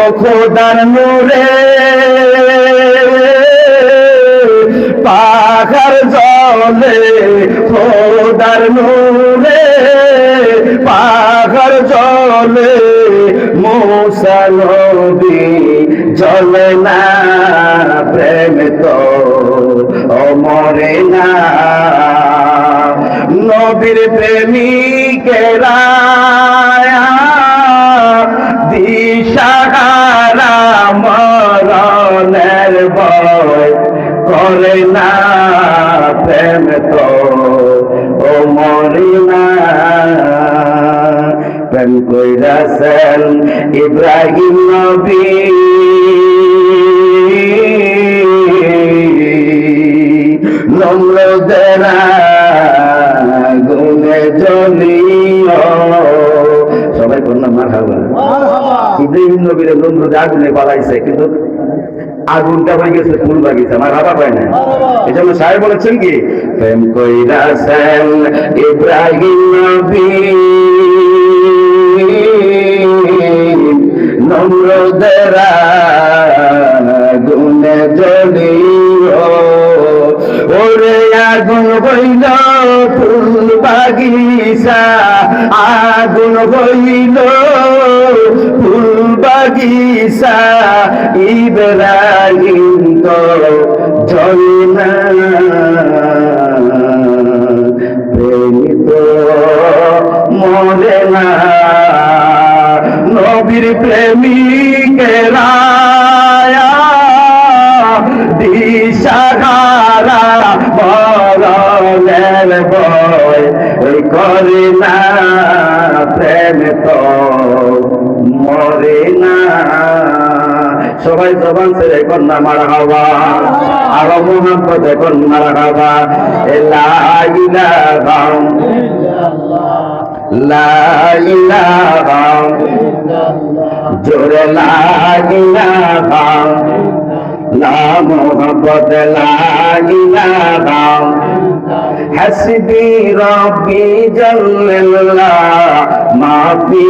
ও খোদার নূরে, পাখার জলে, খোদার নূরে, পাখার জলে, মূসা নদী জলে না প্রেম তো অমরে না। নবীর প্রেমিকেরা ভয় করে না প্রেম তো। ও মরি না প্রেম কইরাছেন ইব্রাহিম নবী। নম্রদেরা গুনে জ্বলিও। সবাই করলাম মার হাবা ইব্রাহিম নবীর নম্রদে আগুনে পালাইছে, কিন্তু আগুনটা হয়ে গেছে, ফুল বাগিচা আমার হাবা পায় না এই জন্য সাহেব বলেছেন কি, প্রেম কইরাছেন ইব্রাহিম নবী, নম্রদেরা গুনে জ্বলিও ওরে আগুন হইল ফুল বাগিচা, আগুন হইল বাগিচা ইব্রাহিম তো জলে না প্রেমিত মরে না। নবীর প্রেমিকেরা বয় করে না। প্রেম তো মরে না। সবাই জবান ছেড়ে কন্যা মারা হবা আরও মোহাম্মদ এখন মারা হবা জোরে লাগিলা লা মোহাম্মদ রবি জল্লাহ মাফি